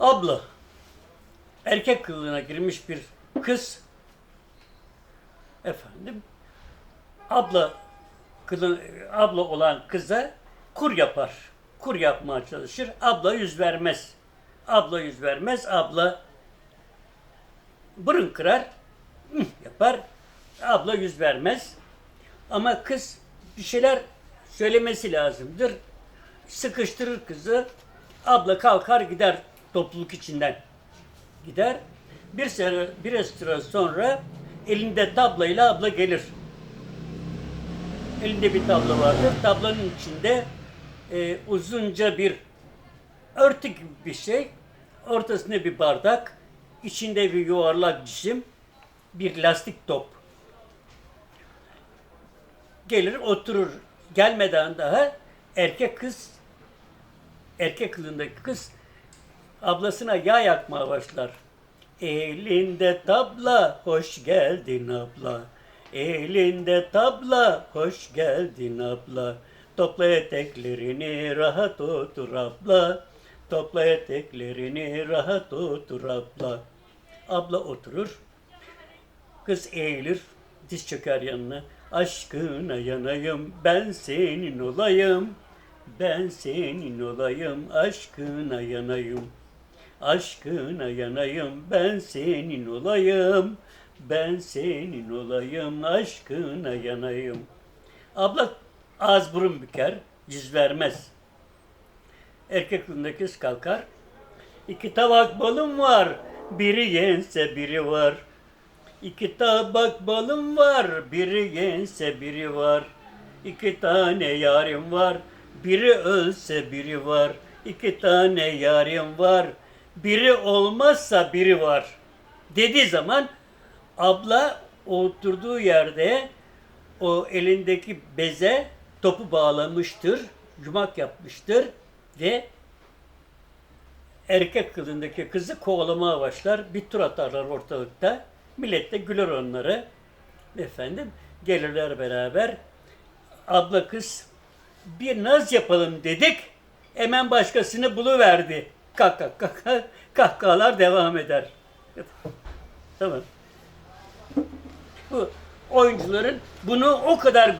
Abla. Erkek kılığına girmiş bir kız. Efendim. Abla kılın, abla olan kıza kur yapar. Kur yapmaya çalışır. Abla yüz vermez. Abla yüz vermez. Abla burun kırar. Yapar. Abla yüz vermez. Ama kız bir şeyler söylemesi lazımdır. Sıkıştırır kızı. Abla kalkar gider topluluk içinden. Gider. Bir süre, bir süre sonra elinde tablayla abla gelir. Elinde bir tablo vardır. Tablonun içinde e, uzunca bir örtü gibi bir şey. Ortasında bir bardak. içinde bir yuvarlak cisim. Bir lastik top. Gelir oturur. Gelmeden daha erkek kız erkek kılığındaki kız ablasına yağ yakmaya başlar. Elinde tabla, hoş geldin abla. Elinde tabla, hoş geldin abla. Topla eteklerini, rahat otur abla. Topla eteklerini, rahat otur abla. Abla oturur. Kız eğilir, diz çöker yanına. Aşkına yanayım, ben senin olayım. Ben senin olayım, aşkına yanayım. Aşkına yanayım, ben senin olayım. Ben senin olayım, aşkına yanayım. Abla ağız burun büker, yüz vermez. Erkek kız kalkar. İki tabak balım var, biri yense biri var. İki tabak balım var, biri yense biri var. İki tane yarim var, biri ölse biri var. İki tane yarim var, biri olmazsa biri var. Dediği zaman abla oturduğu yerde o elindeki beze topu bağlamıştır, yumak yapmıştır ve erkek kılığındaki kızı kovalamaya başlar. Bir tur atarlar ortalıkta. Millet de güler onları. Efendim gelirler beraber. Abla kız bir naz yapalım dedik. Hemen başkasını buluverdi. Kaka kaka kahkahalar devam eder. tamam. Bu oyuncuların bunu o kadar